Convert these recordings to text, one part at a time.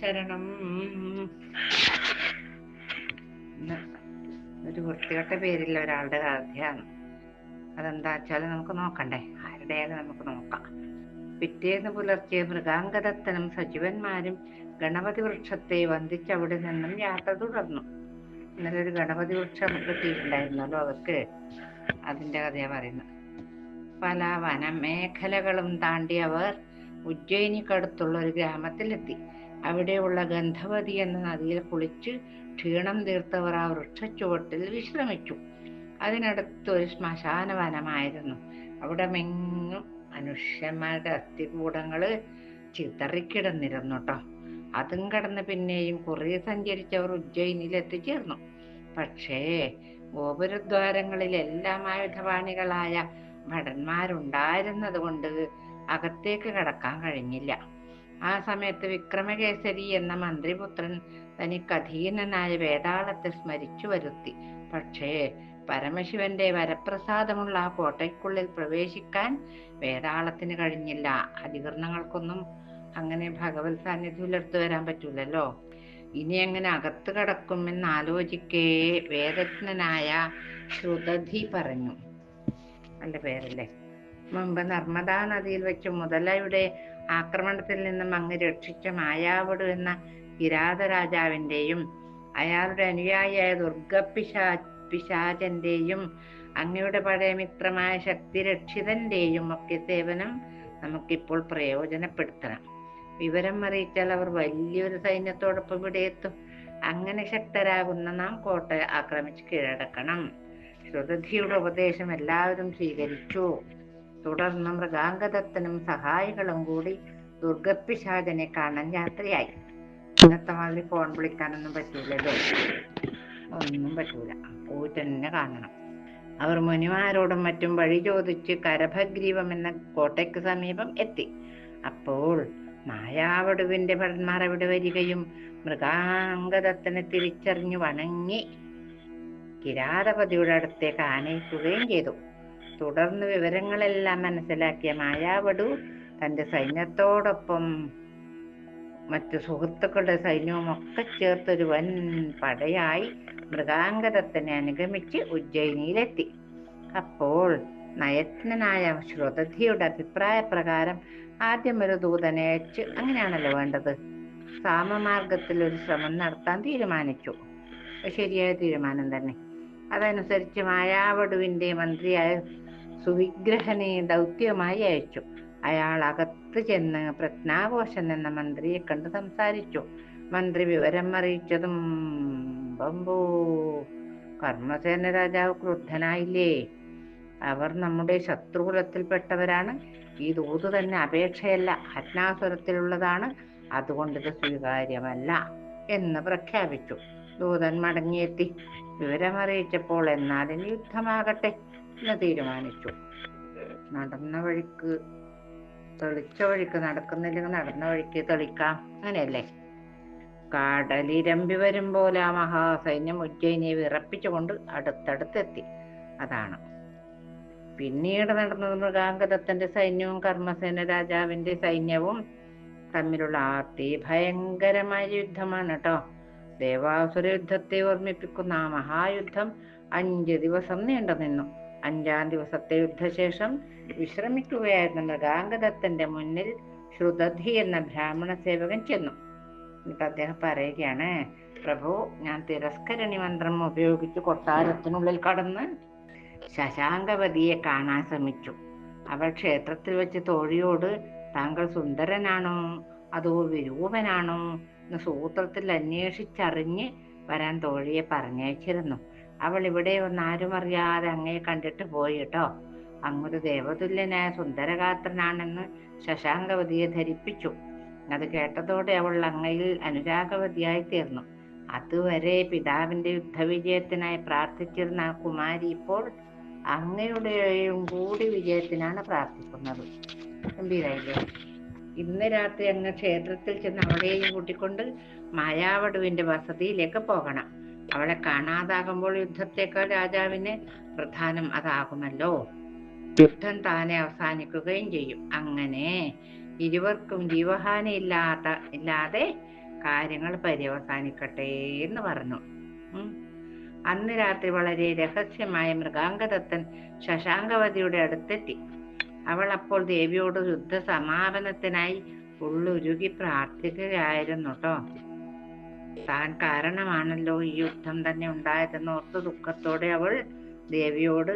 ശരണം. ഒരു വൃത്തികെട്ട പേരില്ല ഒരാളുടെ കഥയാണ് അതെന്താ നമുക്ക് നോക്കണ്ടേ? ആരുടെയാലും നമുക്ക് നോക്കാം. പിറ്റേന്ന് പുലർച്ചെ മൃഗാംഗദത്തനും സജീവന്മാരും ഗണപതി വൃക്ഷത്തെ വന്ദിച്ച് അവിടെ നിന്നും യാത്ര തുടർന്നു. ഇന്നലെ ഒരു ഗണപതി വൃക്ഷം കിട്ടിയിട്ടുണ്ടായിരുന്നല്ലോ അവർക്ക്. അതിന്റെ കഥയാ പറയുന്നത്. പല വനമേഖലകളും താണ്ടി അവർ ഉജ്ജയിനിക്കടുത്തുള്ള ഒരു ഗ്രാമത്തിലെത്തി. അവിടെയുള്ള ഗന്ധവതി എന്ന നദിയിൽ കുളിച്ച് ക്ഷീണം തീർത്തവർ ആ വൃക്ഷച്ചുവട്ടിൽ വിശ്രമിച്ചു. അതിനടുത്ത് ഒരു ശ്മശാന വനമായിരുന്നു അവിടെ മെങ്ങും മനുഷ്യന്മാരുടെ അസ്ഥികൂടങ്ങൾ ചിതറിക്കിടന്നിരുന്നു കേട്ടോ അതും കടന്ന് പിന്നെയും കുറേ സഞ്ചരിച്ചവർ ഉജ്ജയിനിൽ എത്തിച്ചേർന്നു പക്ഷേ ഗോപുരദ്വാരങ്ങളിൽ എല്ലാം ആയുധപാണികളായ ഭടന്മാരുണ്ടായിരുന്നത് കൊണ്ട് അകത്തേക്ക് കടക്കാൻ കഴിഞ്ഞില്ല. ആ സമയത്ത് വിക്രമകേസരി എന്ന മന്ത്രിപുത്രൻ തനിക്ക് അധീനനായ വേതാളത്തെ സ്മരിച്ചു വരുത്തി. പക്ഷേ പരമശിവന്റെ വരപ്രസാദമുള്ള ആ കോട്ടയ്ക്കുള്ളിൽ പ്രവേശിക്കാൻ വേതാളത്തിന് കഴിഞ്ഞില്ല. അധികരണങ്ങൾക്കൊന്നും അങ്ങനെ ഭഗവത് സാന്നിധ്യത്തിലെടുത്തു വരാൻ പറ്റൂലല്ലോ. ഇനി എങ്ങനെ അകത്ത് കടക്കുമെന്ന് ആലോചിക്കേ വേദജ്ഞനായ ശ്രുതധി പറഞ്ഞു. നല്ല പേരല്ലേ? മുമ്പ് നർമ്മദാ നദിയിൽ വെച്ച് മുതലയുടെ ആക്രമണത്തിൽ നിന്നും അങ്ങ് രക്ഷിച്ച മായാവട് എന്ന കിരാത രാജാവിന്റെയും അയാളുടെ അനുയായിയായ ദുർഗപിശാ പിശാചന്റെയും അങ്ങയുടെ പഴയ മിത്രമായ ശക്തിരക്ഷിതന്റെയും ഒക്കെ സേവനം നമുക്കിപ്പോൾ പ്രയോജനപ്പെടുത്തണം. വിവരം അറിയിച്ചാൽ അവർ വലിയൊരു സൈന്യത്തോടൊപ്പം ഇവിടെ എത്തും. അങ്ങനെ ശക്തരാകുന്ന നാം കോട്ട ആക്രമിച്ച് കീഴടക്കണം. ശ്രുതധിയുടെ ഉപദേശം എല്ലാവരും സ്വീകരിച്ചു. തുടർന്ന് മൃഗാംഗദത്തനും സഹായികളും കൂടി ദുർഗപ്പിശാചനെ കാണാൻ യാത്രയായി. ഇന്നത്തെ മാതിരി ഫോൺ വിളിക്കാനൊന്നും പറ്റൂലല്ലോ ഒന്നും പറ്റൂല. തന്നെ കാണണം. അവർ മുനിമാരോടും മറ്റും വഴി ചോദിച്ച് കരഭഗ്രീവം എന്ന കോട്ടയ്ക്ക് സമീപം എത്തി. അപ്പോൾ മായാവടുവിന്റെ ഭടന്മാർ അവിടെ വരികയും മൃഗാംഗദത്തനെ തിരിച്ചറിഞ്ഞു വണങ്ങി കിരാതപതിയുടെ അടുത്തേക്ക് ആനയിക്കുകയും ചെയ്തു. തുടർന്ന് വിവരങ്ങളെല്ലാം മനസ്സിലാക്കിയ മായാവടു തന്റെ സൈന്യത്തോടൊപ്പം മറ്റു സുഹൃത്തുക്കളുടെ സൈന്യവും ഒക്കെ ചേർത്തൊരു വൻ പടയായി മൃഗാങ്കരത്തിനെ അനുഗമിച്ച് ഉജ്ജയിനിയിലെത്തി. അപ്പോൾ നയജ്ഞനായ ശ്രുതധിയുടെ അഭിപ്രായ പ്രകാരം ആദ്യം ഒരു ദൂതനെ അയച്ച് അങ്ങനെയാണല്ലോ വേണ്ടത്? സാമമാർഗത്തിൽ ഒരു ശ്രമം നടത്താൻ തീരുമാനിച്ചു. ശരിയായ തീരുമാനം തന്നെ. അതനുസരിച്ച് മായാവടുവിന്റെ മന്ത്രിയായ സുവിഗ്രഹനെ ദൗത്യമായി അയച്ചു. അയാൾ അകത്ത് ചെന്ന് പ്രജ്ഞാഘോഷൻ എന്ന മന്ത്രിയെ കണ്ട് സംസാരിച്ചു. മന്ത്രി വിവരം അറിയിച്ചതും ബംബൂ കർമ്മസേന രാജാവ് ക്രുദ്ധനായില്ലേ? അവർ നമ്മുടെ ശത്രുകുലത്തിൽപ്പെട്ടവരാണ്. ഈ ദൂത് തന്നെ അപേക്ഷയല്ല അജ്ഞാസുരത്തിലുള്ളതാണ് അതുകൊണ്ട് സ്വീകാര്യമല്ല എന്ന് പ്രഖ്യാപിച്ചു. ദൂതൻ മടങ്ങിയെത്തി. വിവരമറിയിച്ചപ്പോൾ എന്നാലും യുദ്ധമാകട്ടെ എന്ന് തീരുമാനിച്ചു. നടന്ന വഴിക്ക് തെളിച്ച വഴിക്ക് നടക്കുന്നില്ലെങ്കിൽ നടന്ന വഴിക്ക് തെളിക്കാം. അങ്ങനെയല്ലേ? കടലിരമ്പി വരും പോലെ ആ മഹാസൈന്യം ഉജ്ജയിനെ വിറപ്പിച്ചുകൊണ്ട് അടുത്തടുത്തെത്തി. അതാണ്. പിന്നീട് നടന്നത് മൃഗാംഗതത്തിന്റെ സൈന്യവും കർമ്മസേന രാജാവിന്റെ സൈന്യവും തമ്മിലുള്ള അതിഭയങ്കരമായ യുദ്ധമാണ് കേട്ടോ. ദേവാസുര യുദ്ധത്തെ ഓർമ്മിപ്പിക്കുന്ന ആ മഹായുദ്ധം അഞ്ച് ദിവസം നീണ്ടു നിന്നു. അഞ്ചാം ദിവസത്തെ യുദ്ധശേഷം വിശ്രമിക്കുകയായിരുന്ന മൃഗാംഗദത്തന്റെ മുന്നിൽ ശ്രുതധി എന്ന ബ്രാഹ്മണ സേവകൻ ചെന്നു. എന്നിട്ട് അദ്ദേഹം പറയുകയാണ് പ്രഭു ഞാൻ തിരസ്കരണി മന്ത്രം ഉപയോഗിച്ച് കൊട്ടാരത്തിനുള്ളിൽ കടന്ന് ശശാങ്കവതിയെ കാണാൻ ശ്രമിച്ചു. അവൾ ക്ഷേത്രത്തിൽ വെച്ച് തോഴിയോട് താങ്കൾ സുന്ദരനാണോ? അതോ വിരൂപനാണോ? സൂത്രത്തിൽ അന്വേഷിച്ചറിഞ്ഞ് വരാൻ തോഴിയെ പറഞ്ഞയച്ചിരുന്നു. അവൾ ഇവിടെ ഒന്ന് ആരും അറിയാതെ അങ്ങയെ കണ്ടിട്ട് പോയിട്ടോ അങ്ങൊരു ദേവതുല്യനായ സുന്ദരഗാത്രനാണെന്ന് ശശാങ്കവതിയെ ധരിപ്പിച്ചു. അത് കേട്ടതോടെ അവൾ അങ്ങയിൽ അനുരാഗവതിയായി തീർന്നു. അതുവരെ പിതാവിന്റെ യുദ്ധവിജയത്തിനായി പ്രാർത്ഥിച്ചിരുന്ന ആ കുമാരി ഇപ്പോൾ അങ്ങയുടെയും കൂടി വിജയത്തിനാണ് പ്രാർത്ഥിക്കുന്നത്. ഗംഭീരായില്ലേ? ഇന്ന് രാത്രി അങ്ങ് ക്ഷേത്രത്തിൽ ചെന്ന് അവളെയും കൂട്ടിക്കൊണ്ട് മായാവടുവിന്റെ വസതിയിലേക്ക് പോകണം. അവളെ കാണാതാകുമ്പോൾ യുദ്ധത്തേക്കാൾ രാജാവിന് പ്രധാനം അതാകുമല്ലോ. യുദ്ധം താനെ അവസാനിക്കുകയും ചെയ്യും. അങ്ങനെ ഇരുവർക്കും ജീവഹാനി ഇല്ലാത്ത ഇല്ലാതെ കാര്യങ്ങൾ പര്യവസാനിക്കട്ടെ എന്ന് പറഞ്ഞു. അന്ന് രാത്രി വളരെ രഹസ്യമായ മൃഗാംഗദത്തൻ ശശാങ്കവതിയുടെ അടുത്തെത്തി. അവൾ അപ്പോൾ ദേവിയോട് യുദ്ധ സമാപനത്തിനായി ഉള്ളുരുകി പ്രാർത്ഥിക്കുകയായിരുന്നു കേട്ടോ താൻ കാരണമാണല്ലോ ഈ യുദ്ധം തന്നെ ഉണ്ടായതെന്ന് ഓർത്ത് ദുഃഖത്തോടെ അവൾ ദേവിയോട്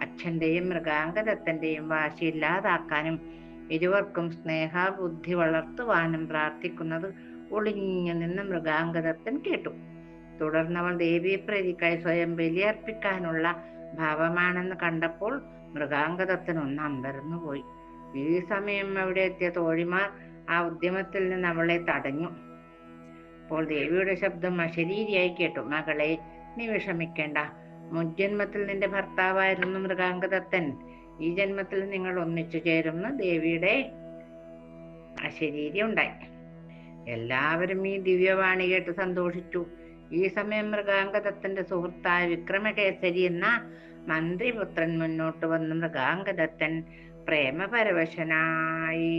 അച്ഛന്റെയും മൃഗാംഗദത്തന്റെയും വാശി ഇല്ലാതാക്കാനും ഇരുവർക്കും സ്നേഹബുദ്ധി വളർത്തുവാനും പ്രാർത്ഥിക്കുന്നത് ഒളിഞ്ഞു നിന്ന് മൃഗാംഗദത്തൻ കേട്ടു. തുടർന്നവൾ ദേവിയെ പ്രതിക്കായി സ്വയം ബലിയർപ്പിക്കാനുള്ള ഭാവമാണെന്ന് കണ്ടപ്പോൾ മൃഗാംഗദത്തൻ ഒന്ന് അമ്പരന്നു പോയി. ഈ സമയം അവിടെ എത്തിയ തോഴിമാർ ആ ഉദ്യമത്തിൽ നിന്ന് അവളെ തടഞ്ഞു. അപ്പോൾ ദേവിയുടെ ശബ്ദം അശരീരിയായി കേട്ടു. മകളെ നീ വിഷമിക്കേണ്ട. മുജ്ജന്മത്തിൽ നിന്റെ ഭർത്താവായിരുന്നു മൃഗാംഗദത്തൻ. ഈ ജന്മത്തിൽ നിങ്ങൾ ഒന്നിച്ചു ചേരുന്ന ദേവിയുടെ അശരീരി ഉണ്ടായി എല്ലാവരും ഈ ദിവ്യവാണി കേട്ട് സന്തോഷിച്ചു. ഈ സമയം മൃഗാംഗദത്തന്റെ സുഹൃത്തായ വിക്രമകേസരി എന്ന മന്ത്രിപുത്രൻ മുന്നോട്ട് വന്ന് മൃഗാംഗദത്തൻ പ്രേമപരവശനായി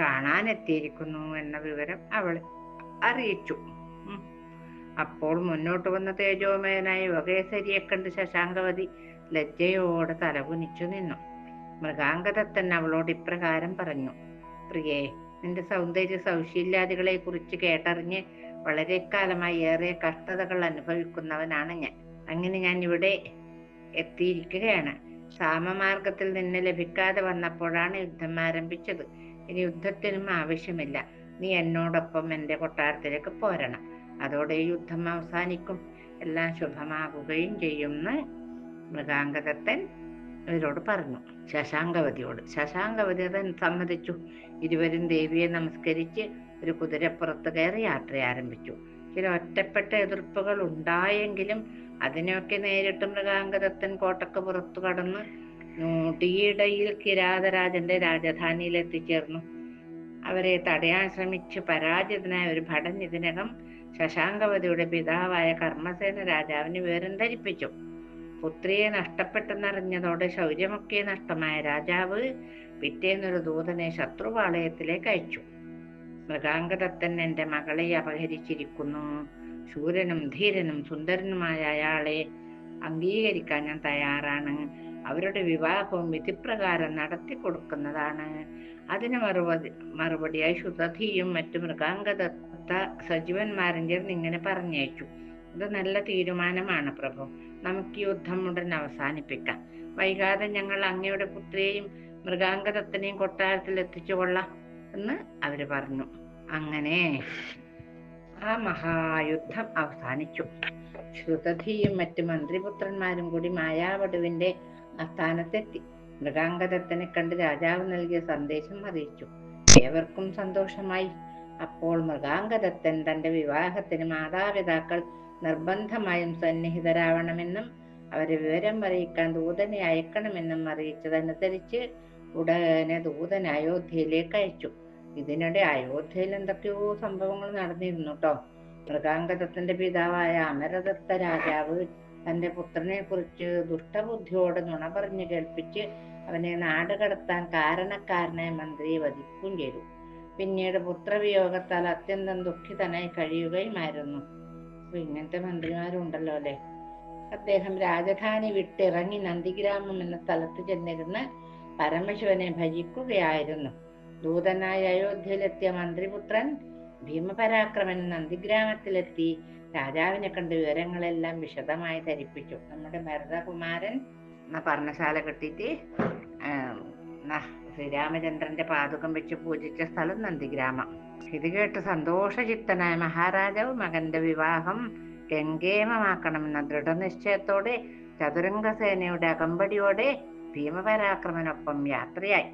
കാണാനെത്തിയിരിക്കുന്നു എന്ന വിവരം അവൾ അറിയിച്ചു. അപ്പോൾ മുന്നോട്ട് വന്ന തേജോമയനായ വകേസരിയെ കണ്ട് ശശാങ്കവതി ലജ്ജയോടെ തലകുനിച്ചു നിന്നു. മൃഗാംഗതത്തൻ അവളോട് ഇപ്രകാരം പറഞ്ഞു പ്രിയേ നിന്റെ സൗന്ദര്യ സൗശീല്യാദികളെ കുറിച്ച് കേട്ടറിഞ്ഞ് വളരെ കാലമായി ഏറെ കഷ്ടതകൾ അനുഭവിക്കുന്നവനാണ് ഞാൻ. അങ്ങനെ ഞാൻ ഇവിടെ എത്തിയിരിക്കുകയാണ്. സാമമാർഗത്തിൽ നിന്ന് ലഭിക്കാതെ വന്നപ്പോഴാണ് യുദ്ധം ആരംഭിച്ചത്. ഇനി യുദ്ധത്തിനും ആവശ്യമില്ല. നീ എന്നോടൊപ്പം എന്റെ കൊട്ടാരത്തിലേക്ക് പോരണം. അതോടെ യുദ്ധം അവസാനിക്കും. എല്ലാം ശുഭമാകുകയും ചെയ്യുമെന്ന് മൃഗാംഗതത്തൻ ഇവരോട് പറഞ്ഞു. ശശാങ്കവതിയോട്. ശശാങ്കവതി സമ്മതിച്ചു? ഇരുവരും ദേവിയെ നമസ്കരിച്ച് ഒരു കുതിരപ്പുറത്ത് കയറി യാത്ര ആരംഭിച്ചു. ചില ഒറ്റപ്പെട്ട എതിർപ്പുകൾ ഉണ്ടായെങ്കിലും അതിനെയൊക്കെ നേരിട്ട് മൃഗാംഗദത്തൻ കോട്ടക്ക് പുറത്തു കടന്ന് നൂടിയിടയിൽ കിരാതരാജന്റെ രാജധാനിയിൽ എത്തിച്ചേർന്നു അവരെ തടയാൻ ശ്രമിച്ച് പരാജിതനായ ഒരു ഭടൻ ഇതിനകം ശശാങ്കവതിയുടെ പിതാവായ കർമ്മസേന രാജാവിന് വിവരം ധരിപ്പിച്ചു പുത്രിയെ നഷ്ടപ്പെട്ടെന്നറിഞ്ഞതോടെ ശൗര്യമൊക്കെ നഷ്ടമായ രാജാവ് പിറ്റേന്നൊരു ദൂതനെ ശത്രുപാളയത്തിലേക്ക് അയച്ചു. മൃഗാംഗദത്തൻ എന്റെ മകളെ അപഹരിച്ചിരിക്കുന്നു. ശൂരനും ധീരനും സുന്ദരനുമായ അയാളെ അംഗീകരിക്കാൻ ഞാൻ തയ്യാറാണ്. അവരുടെ വിവാഹവും വിധിപ്രകാരം നടത്തി കൊടുക്കുന്നതാണ്. അതിന് മറുപടി മറുപടിയായി ശുദ്ധധിയും മറ്റു മൃഗാംഗദത്ത സജീവന്മാരും ചേർന്ന് ഇങ്ങനെ പറഞ്ഞയച്ചു. ഇത് നല്ല തീരുമാനമാണ് പ്രഭു. നമുക്ക് യുദ്ധം ഉടൻ അവസാനിപ്പിക്കാം. വൈകാതെ ഞങ്ങൾ അങ്ങയുടെ പുത്രിയെയും മൃഗാംഗദത്തനെയും കൊട്ടാരത്തിൽ എത്തിച്ചു കൊള്ളാം. എന്ന് അവർ പറഞ്ഞു. അങ്ങനെ ആ മഹായുദ്ധം അവസാനിച്ചു. ശ്രുതധിയും മറ്റു മന്ത്രിപുത്രന്മാരും കൂടി മായാവടുവിന്റെ ആസ്ഥാനത്തെത്തി. മൃഗാംഗതത്തിനെ കണ്ട് രാജാവ് നൽകിയ സന്ദേശം അറിയിച്ചു. ഏവർക്കും സന്തോഷമായി. അപ്പോൾ മൃഗാംഗതത്തൻ തന്റെ വിവാഹത്തിന് മാതാപിതാക്കൾ നിർബന്ധമായും സന്നിഹിതരാവണമെന്നും അവരെ വിവരം അറിയിക്കാൻ ദൂതനെ അയക്കണമെന്നും അറിയിച്ചതനുസരിച്ച് ഉടനെ ദൂതൻ അയോധ്യയിലേക്ക് അയച്ചു. ഇതിനിടെ അയോധ്യയിൽ എന്തൊക്കെയോ സംഭവങ്ങൾ നടന്നിരുന്നു കേട്ടോ മൃഗാംഗതത്തിന്റെ പിതാവായ അമരദത്ത രാജാവ് തന്റെ പുത്രനെ കുറിച്ച് ദുഷ്ടബുദ്ധിയോട് നുണ പറഞ്ഞു കേൾപ്പിച്ച് അവനെ നാട് കടത്താൻ കാരണക്കാരനായ മന്ത്രിയെ വധിക്കുകയും ചെയ്തു. പിന്നീട് പുത്രവിയോഗത്താൽ അത്യന്തം ദുഃഖിതനായി കഴിയുകയുമായിരുന്നു. അപ്പൊ ഇങ്ങനത്തെ മന്ത്രിമാരുണ്ടല്ലോ അല്ലെ? അദ്ദേഹം രാജധാനി വിട്ടിറങ്ങി നന്ദിഗ്രാമം എന്ന സ്ഥലത്ത് ചെന്നിരുന്ന് പരമശിവനെ ഭജിക്കുകയായിരുന്നു. ദൂതനായ അയോധ്യയിലെത്തിയ മന്ത്രിപുത്രൻ ഭീമപരാക്രമൻ നന്ദിഗ്രാമത്തിലെത്തി രാജാവിനെ കണ്ട് വിവരങ്ങളെല്ലാം വിശദമായി ധരിപ്പിച്ചു. നമ്മുടെ ഭരതകുമാരൻ എന്ന പർണശാല കെട്ടിയിട്ട് ശ്രീരാമചന്ദ്രന്റെ പാതുകം വെച്ച് പൂജിച്ച സ്ഥലം നന്ദിഗ്രാമം. ഇത് കേട്ട് സന്തോഷചിത്തനായ മഹാരാജാവ് മകന്റെ വിവാഹം ഗംഗേമമാക്കണമെന്ന ദൃഢനിശ്ചയത്തോടെ ചതുരംഗസേനയുടെ അകമ്പടിയോടെ ഭീമപരാക്രമനൊപ്പം യാത്രയായി.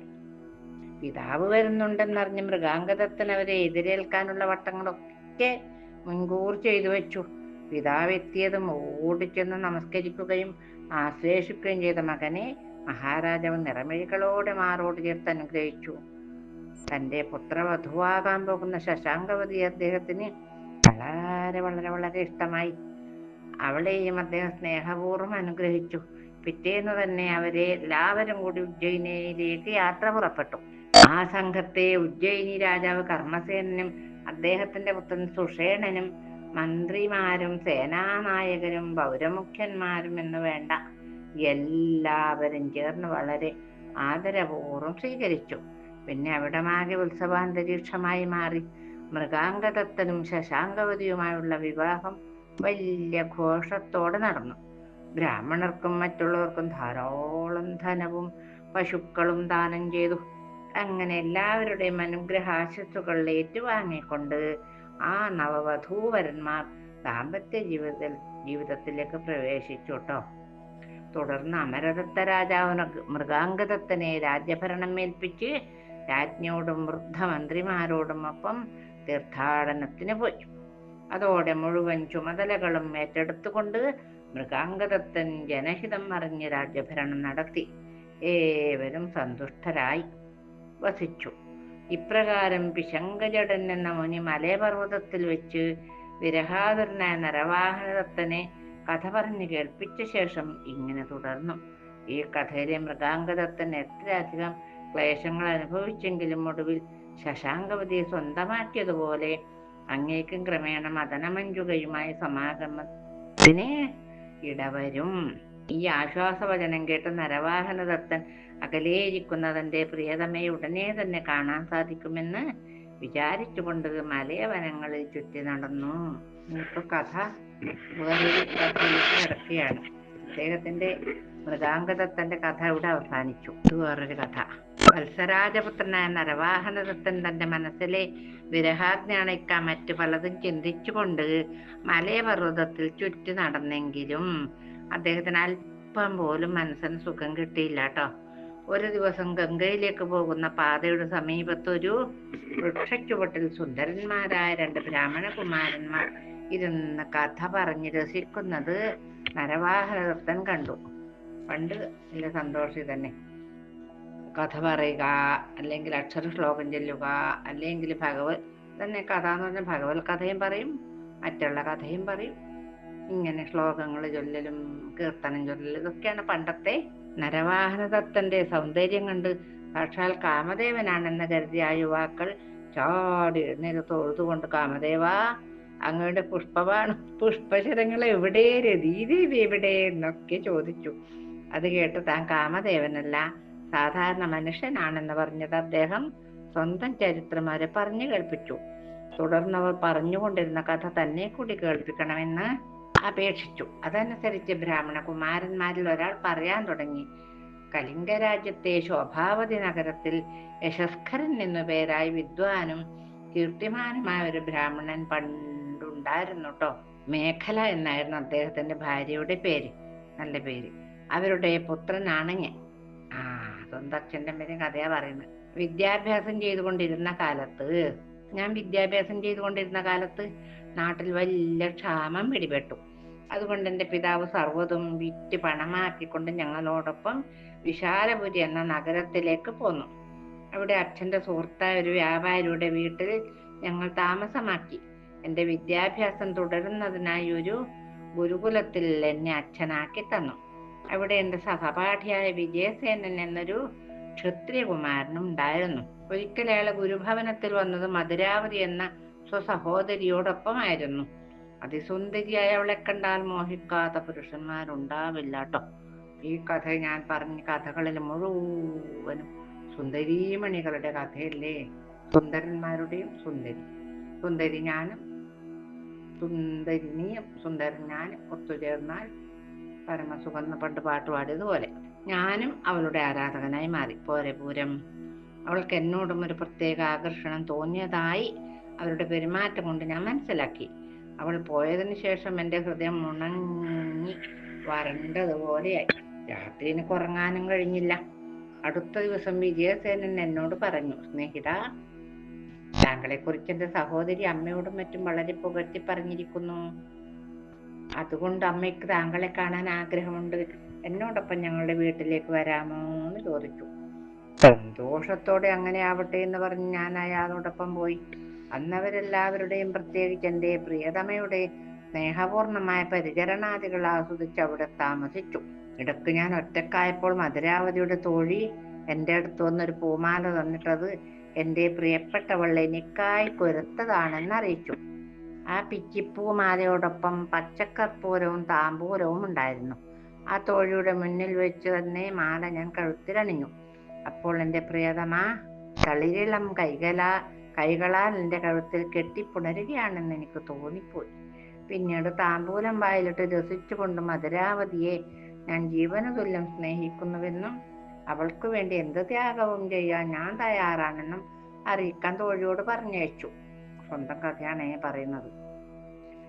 പിതാവ് വരുന്നുണ്ടെന്നറിഞ്ഞ് മൃഗാംഗദത്തൻ അവരെ എതിരേൽക്കാനുള്ള വട്ടങ്ങളൊക്കെ മുൻകൂർ ചെയ്തു വെച്ചു. പിതാവ് എത്തിയതും ഓടിച്ചെന്ന് നമസ്കരിക്കുകയും ആശ്ലേഷിക്കുകയും ചെയ്ത മകനെ മഹാരാജാവ് നിറമിഴികളോടെ മാറോട് ചേർത്ത് അനുഗ്രഹിച്ചു. തന്റെ പുത്രവധുവാകാൻ പോകുന്ന ശശാങ്കവതി അദ്ദേഹത്തിന് വളരെ വളരെ വളരെ ഇഷ്ടമായി. അവളെയും അദ്ദേഹം സ്നേഹപൂർവം അനുഗ്രഹിച്ചു. പിറ്റേന്ന് തന്നെ അവരെ എല്ലാവരും കൂടി ഉജ്ജയിനിയിലേക്ക് യാത്ര പുറപ്പെട്ടു. ആ സംഘത്തെ ഉജ്ജയിനി രാജാവ് കർമ്മസേനനും അദ്ദേഹത്തിന്റെ പുത്രൻ സുഷേണനും മന്ത്രിമാരും സേനാനായകരും പൗരമുഖ്യന്മാരും എന്ന് വേണ്ട എല്ലാവരും ചേർന്ന് വളരെ ആദരപൂർവം സ്വീകരിച്ചു. പിന്നെ അവിടമാകെ ഉത്സവാന്തരീക്ഷമായി മാറി. മൃഗാംഗദത്തനും ശശാങ്കവതിയുമായുള്ള വിവാഹം വലിയ ഘോഷത്തോടെ നടന്നു. ബ്രാഹ്മണർക്കും മറ്റുള്ളവർക്കും ധാരാളം ധനവും പശുക്കളും ദാനം ചെയ്തു. അങ്ങനെ എല്ലാവരുടെയും അനുഗ്രഹാശസ്സുകൾ ഏറ്റുവാങ്ങിക്കൊണ്ട് ആ നവവധൂവരന്മാർ ദാമ്പത്യ ജീവിതത്തിൽ ജീവിതത്തിലേക്ക് പ്രവേശിച്ചു കേട്ടോ തുടർന്ന് അമരദത്ത രാജാവിന് മൃഗാംഗദത്തനെ രാജ്യഭരണം ഏൽപ്പിച്ച് രാജ്ഞിയോടും വൃദ്ധമന്ത്രിമാരോടും ഒപ്പം തീർത്ഥാടനത്തിന് പോയി. അതോടെ മുഴുവൻ ചുമതലകളും ഏറ്റെടുത്തുകൊണ്ട് മൃഗാംഗദത്തൻ ജനഹിതം അറിഞ്ഞ് രാജ്യഭരണം നടത്തി. ഏവരും സന്തുഷ്ടരായി. വസിച്ചു. ഇപ്രകാരം പിശങ്കജടൻ എന്ന മുനി മലയപർവതത്തിൽ വെച്ച് വിരഹാതുരനായ നരവാഹനദത്തനെ കഥ പറഞ്ഞു കേൾപ്പിച്ച ശേഷം ഇങ്ങനെ തുടർന്നു. ഈ കഥയിലെ മൃഗാംഗദത്തൻ എത്രയധികം ക്ലേശങ്ങൾ അനുഭവിച്ചെങ്കിലും ഒടുവിൽ ശശാങ്കവതിയെ സ്വന്തമാക്കിയതുപോലെ അങ്ങേക്കും ക്രമേണ മദനമഞ്ജുകയുമായി സമാഗമത്തിന് ഇടവരും. ഈ ആശ്വാസവചനം കേട്ട് നരവാഹനദത്തൻ അകലേയിരിക്കുന്നതിന്റെ പ്രിയതമയെ ഉടനെ തന്നെ കാണാൻ സാധിക്കുമെന്ന് വിചാരിച്ചുകൊണ്ട് മലയവനങ്ങളിൽ ചുറ്റി നടന്നു. ഇപ്പൊ കഥ വേറൊരു കിടക്കുകയാണ് അദ്ദേഹത്തിന്റെ മൃഗാംഗദത്തന്റെ കഥ ഇവിടെ അവസാനിച്ചു. ഇത് വേറൊരു കഥ. വത്സരാജപുത്രനായ നരവാഹനദത്തൻ തന്റെ മനസ്സിലെ വിരഹാഗ്നി അണയ്ക്കാൻ മറ്റു പലതും ചിന്തിച്ചുകൊണ്ട് മലയപർവതത്തിൽ ചുറ്റി നടന്നെങ്കിലും അദ്ദേഹത്തിന് അല്പം പോലും മനസ്സിന് സുഖം കിട്ടിയില്ല കേട്ടോ. ഒരു ദിവസം ഗംഗയിലേക്ക് പോകുന്ന പാതയുടെ സമീപത്തൊരു വൃക്ഷച്ചുവട്ടിൽ സുന്ദരന്മാരായ രണ്ട് ബ്രാഹ്മണകുമാരന്മാർ ഇരുന്ന് കഥ പറഞ്ഞ് രസിക്കുന്നത് നരവാഹനദത്തൻ കണ്ടു. പണ്ട് നല്ല സന്തോഷി തന്നെ. കഥ പറയുക അല്ലെങ്കിൽ അക്ഷര ശ്ലോകം ചൊല്ലുക അല്ലെങ്കിൽ ഭഗവത് തന്നെ കഥ എന്ന് പറഞ്ഞാൽ ഭഗവത് കഥയും പറയും മറ്റുള്ള കഥയും പറയും. ഇങ്ങനെ ശ്ലോകങ്ങൾ ചൊല്ലലും കീർത്തനം ചൊല്ലലും ഇതൊക്കെയാണ് പണ്ടത്തെ നരവാഹനദത്തന്റെ സൗന്ദര്യം കണ്ട് സാക്ഷാൽ കാമദേവനാണെന്ന് കരുതിയ ആ യുവാക്കൾ ചാടി എഴുന്നേറ്റ് തൊഴുതുകൊണ്ട് കാമദേവ അങ്ങയുടെ പുഷ്പമാണ് പുഷ്പശരങ്ങൾ എവിടെ രതീദേവി എവിടെ? എന്നൊക്കെ ചോദിച്ചു. അത് കേട്ട് താൻ കാമദേവനല്ല സാധാരണ മനുഷ്യനാണെന്ന് പറഞ്ഞത് അദ്ദേഹം സ്വന്തം ചരിത്രമാരെ പറഞ്ഞു കേൾപ്പിച്ചു. തുടർന്നവർ പറഞ്ഞുകൊണ്ടിരുന്ന കഥ തന്നെ കൂടി കേൾപ്പിക്കണമെന്ന് അപേക്ഷിച്ചു. അതനുസരിച്ച് ബ്രാഹ്മണ കുമാരന്മാരിൽ ഒരാൾ പറയാൻ തുടങ്ങി. കലിംഗരാജ്യത്തെ ശോഭാവതി നഗരത്തിൽ യശസ്കരൻ എന്നു പേരായി വിദ്വാനും കീർത്തിമാനുമായ ഒരു ബ്രാഹ്മണൻ പണ്ടുണ്ടായിരുന്നു കേട്ടോ മേഖല എന്നായിരുന്നു അദ്ദേഹത്തിന്റെ ഭാര്യയുടെ പേര്. നല്ല പേര്. അവരുടെ പുത്രനാണ് ഞാൻ ആ സ്വന്തം അച്ഛന്റെ പേര് കഥയാ പറയുന്നത്. വിദ്യാഭ്യാസം ചെയ്തുകൊണ്ടിരുന്ന കാലത്ത് ഞാൻ വിദ്യാഭ്യാസം ചെയ്തുകൊണ്ടിരുന്ന കാലത്ത് നാട്ടിൽ വലിയ ക്ഷാമം പിടിപെട്ടു. അതുകൊണ്ട് എന്റെ പിതാവ് സർവതും വിറ്റ് പണമാക്കിക്കൊണ്ട് ഞങ്ങളോടൊപ്പം വിശാലപുരി എന്ന നഗരത്തിലേക്ക് പോന്നു. അവിടെ അച്ഛന്റെ സുഹൃത്തായ ഒരു വ്യാപാരിയുടെ വീട്ടിൽ ഞങ്ങൾ താമസമാക്കി. എന്റെ വിദ്യാഭ്യാസം തുടരുന്നതിനായി ഒരു ഗുരുകുലത്തിൽ എന്നെ അച്ഛനാക്കി തന്നു. അവിടെ എന്റെ സഹപാഠിയായ വിജയസേനൻ എന്നൊരു ക്ഷത്രിയകുമാരനും ഉണ്ടായിരുന്നു. ഒരിക്കൽ ഗുരുഭവനത്തിൽ വന്നത് മധുരാവതി എന്ന സ്വസഹോദരിയോടൊപ്പമായിരുന്നു. അതിസുന്ദരിയായ അവളെ കണ്ടാൽ മോഹിക്കാത്ത പുരുഷന്മാരുണ്ടാവില്ല കേട്ടോ ഈ കഥ ഞാൻ പറഞ്ഞ കഥകളിൽ മുഴുവനും സുന്ദരീമണികളുടെ കഥയല്ലേ? സുന്ദരന്മാരുടെയും സുന്ദരി. സുന്ദരി ഞാനും സുന്ദരിനിയും സുന്ദരൻ ഞാനും ഒത്തുചേർന്നാൽ പരമസുഖന്ന പണ്ട് പാട്ട് പാടിയതുപോലെ ഞാനും അവളുടെ ആരാധകനായി മാറി. പോരെ പൂരം. അവൾക്ക് എന്നോടും ഒരു പ്രത്യേക ആകർഷണം തോന്നിയതായി അവരുടെ പെരുമാറ്റം കൊണ്ട് ഞാൻ മനസ്സിലാക്കി. അവൾ പോയതിനു ശേഷം എന്റെ ഹൃദയം ഉണങ്ങി വരണ്ടതുപോലെയായി. രാത്രി എനിക്ക് ഉറങ്ങാനും കഴിഞ്ഞില്ല. അടുത്ത ദിവസം വിജയസേനൻ എന്നോട് പറഞ്ഞു സ്നേഹിത താങ്കളെ കുറിച്ച് എന്റെ സഹോദരി അമ്മയോടും മറ്റും വളരെ പുകഴ്ത്തി പറഞ്ഞിരിക്കുന്നു. അതുകൊണ്ട് അമ്മയ്ക്ക് താങ്കളെ കാണാൻ ആഗ്രഹമുണ്ട്. എന്നോടൊപ്പം ഞങ്ങളുടെ വീട്ടിലേക്ക് വരാമോ എന്ന് ചോദിച്ചു. സന്തോഷത്തോടെ അങ്ങനെ ആവട്ടെ എന്ന് പറഞ്ഞ് ഞാൻ അയാളോടൊപ്പം പോയി. അന്നവരെല്ലാവരുടെയും പ്രത്യേകിച്ച് എന്റെ പ്രിയതമയുടെ സ്നേഹപൂർണമായ പരിചരണാദികൾ ആസ്വദിച്ച് അവിടെ താമസിച്ചു. ഇടയ്ക്ക് ഞാൻ ഒറ്റക്കായപ്പോൾ മധുരാവതിയുടെ തോഴി എന്റെ അടുത്ത് വന്നൊരു പൂമാല തന്നിട്ടത് എന്റെ പ്രിയപ്പെട്ടവൾ എനിക്കായി കൊരുത്തതാണെന്ന് അറിയിച്ചു. ആ പിച്ചിപ്പൂമാലയോടൊപ്പം പച്ചക്കർപ്പൂരവും താമ്പൂരവും ഉണ്ടായിരുന്നു. ആ തോഴിയുടെ മുന്നിൽ വെച്ച് തന്നെ മാല ഞാൻ കഴുത്തിലണിഞ്ഞു. അപ്പോൾ എന്റെ പ്രിയതമ തളിരിളം കൈകളാ കൈകളാൽ എന്റെ കഴുത്തിൽ കെട്ടിപ്പുണരുകയാണെന്ന് എനിക്ക് തോന്നിപ്പോയി. പിന്നീട് താമ്പൂലം വായിലിട്ട് രസിച്ചുകൊണ്ട് മധുരാവതിയെ ഞാൻ ജീവനതുല്യം സ്നേഹിക്കുന്നുവെന്നും അവൾക്ക് വേണ്ടി എന്ത് ത്യാഗവും ചെയ്യാൻ ഞാൻ തയ്യാറാണെന്നും അറിയിക്കാൻ തോഴിയോട് പറഞ്ഞയച്ചു. സ്വന്തം കഥയാണ് പറയുന്നത്.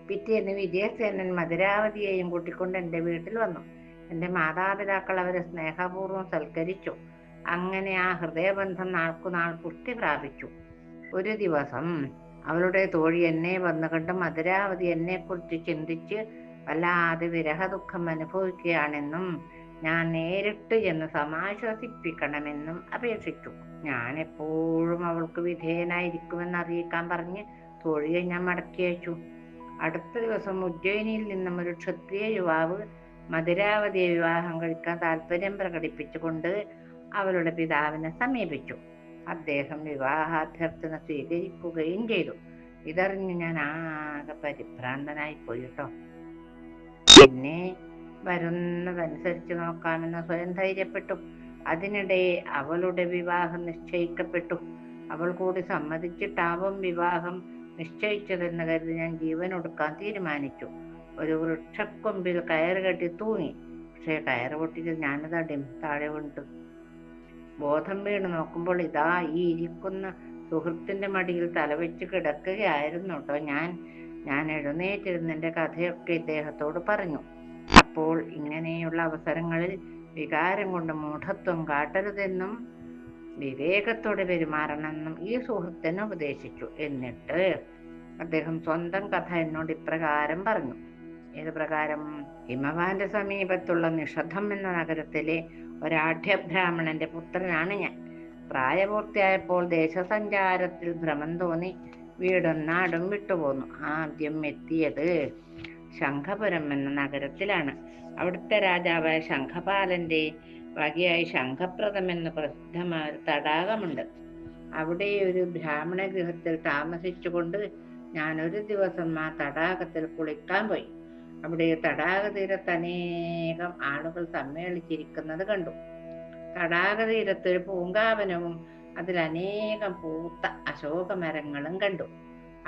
പിറ്റേന്ന് വിജയസേനൻ മധുരാവതിയെയും കൂട്ടിക്കൊണ്ട് എന്റെ വീട്ടിൽ വന്നു. എന്റെ മാതാപിതാക്കൾ അവരെ സ്നേഹപൂർവം സൽക്കരിച്ചു. അങ്ങനെ ആ ഹൃദയബന്ധം നാൾക്കുനാൾ പുഷ്ടി പ്രാപിച്ചു ഒരു ദിവസം അവളുടെ തോഴി എന്നെ വന്നു കണ്ട് മധുരാവതി എന്നെ കുറിച്ച് ചിന്തിച്ച് വല്ലാതെ വിരഹ ദുഃഖം അനുഭവിക്കുകയാണെന്നും ഞാൻ നേരിട്ട് ചെന്ന് സമാശ്വസിപ്പിക്കണമെന്നും അപേക്ഷിച്ചു. ഞാൻ എപ്പോഴും അവൾക്ക് വിധേയനായിരിക്കുമെന്ന് അറിയിക്കാൻ പറഞ്ഞ് തോഴിയെ ഞാൻ മടക്കി അയച്ചു. അടുത്ത ദിവസം ഉജ്ജയിനിയിൽ നിന്നും ഒരു ക്ഷത്രിയ യുവാവ് മധുരാവതിയെ വിവാഹം കഴിക്കാൻ താല്പര്യം പ്രകടിപ്പിച്ചുകൊണ്ട് അവളുടെ പിതാവിനെ സമീപിച്ചു. അദ്ദേഹം വിവാഹാഭ്യർത്ഥന സ്വീകരിക്കുകയും ചെയ്തു. ഇതറിഞ്ഞ് ഞാൻ ആകെ പരിഭ്രാന്തനായി പോയിട്ടോ പിന്നെ വരുന്നതനുസരിച്ച് നോക്കാമെന്ന് സ്വയം ധൈര്യപ്പെട്ടു. അതിനിടെ അവളുടെ വിവാഹം നിശ്ചയിക്കപ്പെട്ടു. അവൾ കൂടി സമ്മതിച്ചിട്ടാവും വിവാഹം നിശ്ചയിച്ചതെന്ന് കരുതി ഞാൻ ജീവൻ ഒടുക്കാൻ തീരുമാനിച്ചു. ഒരു വൃക്ഷക്കൊമ്പിൽ കയറ് കെട്ടി തൂങ്ങി. പക്ഷേ കയറ് പൊട്ടിച്ച് ഞാനതടിം താഴെ വീണ്ടു ബോധം വീണ് നോക്കുമ്പോൾ ഇതാ ഈ ഇരിക്കുന്ന സുഹൃത്തിന്റെ മടിയിൽ തലവെച്ച് കിടക്കുകയായിരുന്നു കേട്ടോ ഞാൻ. ഞാൻ എഴുന്നേറ്റിരുന്ന് എന്റെ കഥയൊക്കെ ഇദ്ദേഹത്തോട് പറഞ്ഞു. അപ്പോൾ ഇങ്ങനെയുള്ള അവസരങ്ങളിൽ വികാരം കൊണ്ട് മൂഢത്വം കാട്ടരുതെന്നും വിവേകത്തോടെ പെരുമാറണമെന്നും ഈ സുഹൃത്തിനെ ഉപദേശിച്ചു. എന്നിട്ട് അദ്ദേഹം സ്വന്തം കഥ എന്നോട് ഇപ്രകാരം പറഞ്ഞു. ഏത് പ്രകാരം? ഹിമവാന്റെ സമീപത്തുള്ള നിഷധം എന്ന നഗരത്തിലെ ഒരാഢ്യബ്രാഹ്മണന്റെ പുത്രനാണ് ഞാൻ. പ്രായപൂർത്തിയായപ്പോൾ ദേശസഞ്ചാരത്തിൽ ഭ്രമം തോന്നി. വീടും നാടും വിട്ടുപോന്നു. ആദ്യം എത്തിയത് ശംഖപുരം എന്ന നഗരത്തിലാണ്. അവിടുത്തെ രാജാവായ ശംഖപാലന്റെ വകയായി ശംഖപ്രദം എന്ന പ്രസിദ്ധമായ ഒരു തടാകമുണ്ട്. അവിടെ ഒരു ബ്രാഹ്മണ ഗൃഹത്തിൽ താമസിച്ചുകൊണ്ട് ഞാൻ ഒരു ദിവസം ആ തടാകത്തിൽ കുളിക്കാൻ പോയി. അവിടെ തടാക തീരത്ത് അനേകം ആളുകൾ സമ്മേളിച്ചിരിക്കുന്നത് കണ്ടു. തടാക തീരത്ത് ഒരു പൂങ്കാവനവും അതിൽ അനേകം പൂത്ത അശോകമരങ്ങളും കണ്ടു.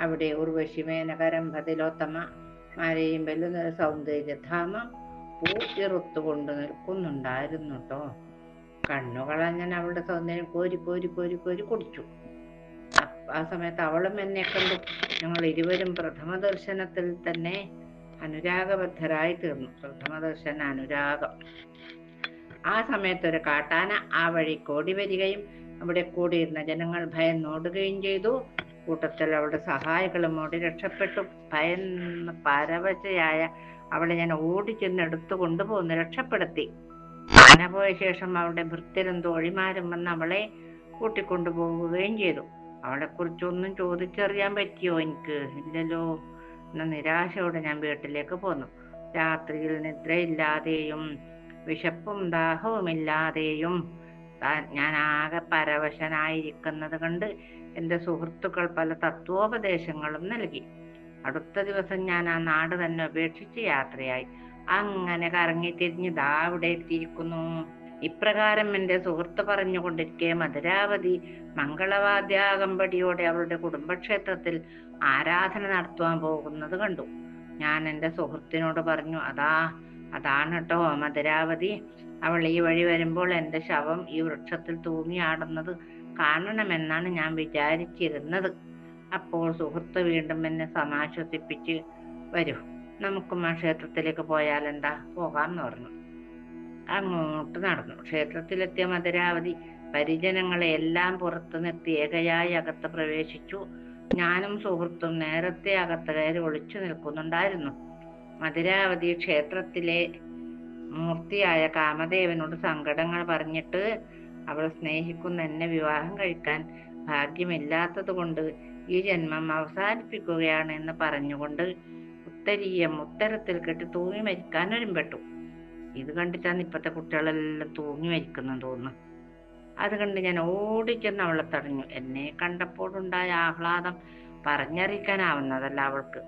അവിടെ ഉർവശി മേനകരം ഭതിലോത്തമ മാരെയും സൗന്ദര്യധാമം പൂത്തിറുത്തുകൊണ്ട് നിൽക്കുന്നുണ്ടായിരുന്നു കേട്ടോ കണ്ണുകളഞ്ഞൻ അവളുടെ സൗന്ദര്യം കോരി കോരി കോരി കോരി കുടിച്ചു. ആ സമയത്ത് അവളും എന്നെ കണ്ടു. ഞങ്ങൾ ഇരുവരും പ്രഥമ ദർശനത്തിൽ തന്നെ അനുരാഗബദ്ധരായി തീർന്നു. പ്രഥമ ദർശന അനുരാഗം. ആ സമയത്ത് ഒരു കാട്ടാന ആ വഴി കോടി വരികയും അവിടെ കൂടിയിരുന്ന ജനങ്ങൾ ഭയന്നോടുകയും ചെയ്തു. കൂട്ടത്തിൽ അവളുടെ സഹായികളും ഓടി രക്ഷപ്പെട്ടു. ഭയന്ന് പരവശയായ അവളെ ഞാൻ ഓടി ചെന്ന് എടുത്തു കൊണ്ടുപോകുന്നു രക്ഷപ്പെടുത്തി. അങ്ങനെ പോയ ശേഷം അവളുടെ ഭൃത്യരും തോഴിമാരും വന്ന് അവളെ കൂട്ടിക്കൊണ്ടുപോവുകയും ചെയ്തു. അവളെ കുറിച്ചൊന്നും ചോദിച്ചറിയാൻ പറ്റിയോ എനിക്ക്? ഇല്ലല്ലോ. എന്ന നിരാശയോടെ ഞാൻ വീട്ടിലേക്ക് പോന്നു. രാത്രിയിൽ നിദ്രയില്ലാതെയും വിശപ്പും ദാഹവുമില്ലാതെയും ഞാൻ ആകെ പരവശനായിരിക്കുന്നത് കണ്ട് എന്റെ സുഹൃത്തുക്കൾ പല തത്വോപദേശങ്ങളും നൽകി. അടുത്ത ദിവസം ഞാൻ ആ നാട് തന്നെ ഉപേക്ഷിച്ച് യാത്രയായി. അങ്ങനെ കറങ്ങി തിരിഞ്ഞ് ദാ അവിടെ എത്തിയിരിക്കുന്നു. ഇപ്രകാരം എന്റെ സുഹൃത്ത് പറഞ്ഞുകൊണ്ടിരിക്കെ മധുരാവതി മംഗളവാദ്യാകമ്പടിയോടെ അവളുടെ കുടുംബക്ഷേത്രത്തിൽ ആരാധന നടത്തുവാൻ പോകുന്നത് കണ്ടു. ഞാൻ എന്റെ സുഹൃത്തിനോട് പറഞ്ഞു അതാ അതാണ് കേട്ടോ മധുരാവതി. അവൾ ഈ വഴി വരുമ്പോൾ എന്റെ ശവം ഈ വൃക്ഷത്തിൽ തൂങ്ങിയാടുന്നത് കാണണമെന്നാണ് ഞാൻ വിചാരിച്ചിരുന്നത്. അപ്പോൾ സുഹൃത്ത് വീണ്ടും എന്നെ സമാശ്വസിപ്പിച്ച് വരൂ. നമുക്കും ആ ക്ഷേത്രത്തിലേക്ക് പോയാൽ എന്താ പോകാമെന്ന് പറഞ്ഞു. അങ്ങോട്ട് നടന്നു. ക്ഷേത്രത്തിലെത്തിയ മധുരാവതി പരിജനങ്ങളെ എല്ലാം പുറത്തു നിർത്തി ഏകയായി അകത്ത് പ്രവേശിച്ചു. ഞാനും സുഹൃത്തും നേരത്തെ അകത്ത് കയറി ഒളിച്ചു നിൽക്കുന്നുണ്ടായിരുന്നു. മധുരാവതി ക്ഷേത്രത്തിലെ മൂർത്തിയായ കാമദേവനോട് സങ്കടങ്ങൾ പറഞ്ഞിട്ട് അവൾ സ്നേഹിക്കുന്ന എന്നെ വിവാഹം കഴിക്കാൻ ഭാഗ്യമില്ലാത്തത് കൊണ്ട് ഈ ജന്മം അവസാനിപ്പിക്കുകയാണ് എന്ന് പറഞ്ഞുകൊണ്ട് ഉത്തരീയം ഉത്തരത്തിൽ കെട്ടി തൂങ്ങി മരിക്കാൻ ഒരുമ്പെട്ടു. ഇത് കണ്ടിട്ടാണ് ഇപ്പത്തെ കുട്ടികളെല്ലാം തൂങ്ങി മരിക്കുന്നു തോന്നുന്നു. അത് കണ്ട് ഞാൻ ഓടിച്ചെന്ന് അവളെ തടഞ്ഞു. എന്നെ കണ്ടപ്പോഴുണ്ടായ ആഹ്ലാദം പറഞ്ഞറിയിക്കാനാവുന്നതല്ല അവൾക്ക്.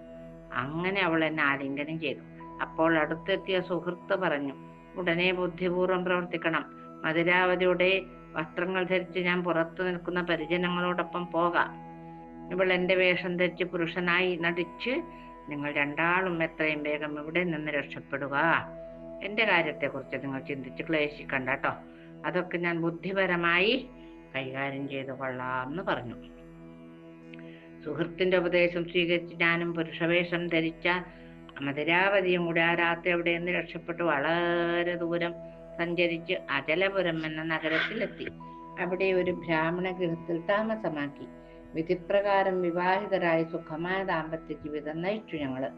അങ്ങനെ അവൾ എന്നെ ആലിംഗനം ചെയ്തു. അപ്പോൾ അടുത്തെത്തിയ സുഹൃത്ത് പറഞ്ഞു ഉടനെ ബുദ്ധിപൂർവം പ്രവർത്തിക്കണം. മധുരാവതിയുടെ വസ്ത്രങ്ങൾ ധരിച്ച് ഞാൻ പുറത്തു നിൽക്കുന്ന പരിജനങ്ങളോടൊപ്പം പോകാം. ഇവൾ എന്റെ വേഷം ധരിച്ച് പുരുഷനായി നടിച്ച് നിങ്ങൾ രണ്ടാളും എത്രയും വേഗം ഇവിടെ നിന്ന് രക്ഷപ്പെടുക. എന്റെ കാര്യത്തെക്കുറിച്ച് നിങ്ങൾ ചിന്തിച്ച് ക്ലേശിക്കണ്ട കേട്ടോ അതൊക്കെ ഞാൻ ബുദ്ധിപരമായി കൈകാര്യം ചെയ്തു കൊള്ളാം എന്ന് പറഞ്ഞു. സുഹൃത്തിന്റെ ഉപദേശം സ്വീകരിച്ച് ഞാനും പുരുഷവേഷം ധരിച്ച മധുരാവതിയും കൂടെ ആ രാത്രി അവിടെ നിന്ന് രക്ഷപ്പെട്ട് വളരെ ദൂരം സഞ്ചരിച്ച് അചലപുരം എന്ന നഗരത്തിലെത്തി. അവിടെ ഒരു ബ്രാഹ്മണ ഗൃഹത്തിൽ താമസമാക്കി. വിധിപ്രകാരം വിവാഹിതരായി സുഖമായ ദാമ്പത്യ ജീവിതം നയിച്ചു ഞങ്ങൾ.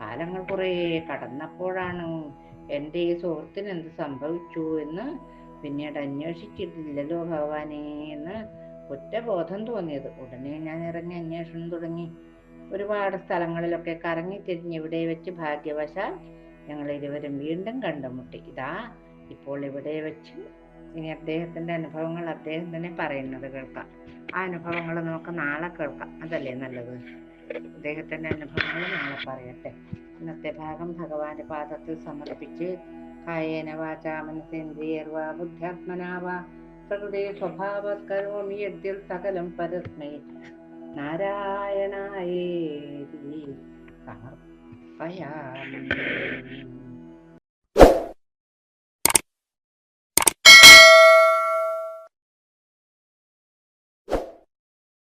കാലങ്ങൾ കുറേ കടന്നപ്പോഴാണ് എന്റെ ഈ സുഹൃത്തിന് എന്ത് സംഭവിച്ചു എന്ന് പിന്നീട് അന്വേഷിച്ചിട്ടില്ലല്ലോ ഭഗവാനേ എന്ന് ബോധം തോന്നിയത്. ഉടനെ ഞാൻ ഇറങ്ങി അന്വേഷണം തുടങ്ങി. ഒരുപാട് സ്ഥലങ്ങളിലൊക്കെ കറങ്ങി തിരിഞ്ഞ് ഇവിടെ വെച്ച് ഭാഗ്യവശാൽ ഞങ്ങൾ ഇരുവരും വീണ്ടും കണ്ടുമുട്ടി. ഇതാ ഇപ്പോൾ ഇവിടെ വെച്ച് ഇനി അദ്ദേഹത്തിന്റെ അനുഭവങ്ങൾ അദ്ദേഹം തന്നെ പറയുന്നത് കേൾക്കാം. ആ അനുഭവങ്ങൾ നമുക്ക് നാളെ കേൾക്കാം. അതല്ലേ നല്ലത്? അദ്ദേഹത്തിന്റെ അനുഭവങ്ങൾ നാളെ പറയട്ടെ. ഇന്നത്തെ ഭാഗം ഭഗവാന്റെ പാദത്തിൽ സമർപ്പിച്ച് കായേന വാചാ മനസേന്ദ്രിയർവാ ബുദ്ധ്യാത്മനാവാ പ്രകൃതി സ്വഭാവ കരോമി യദ്യൽ സകലം പരസ്മൈ. നാരായണായേതി സമർപ്പയാമി.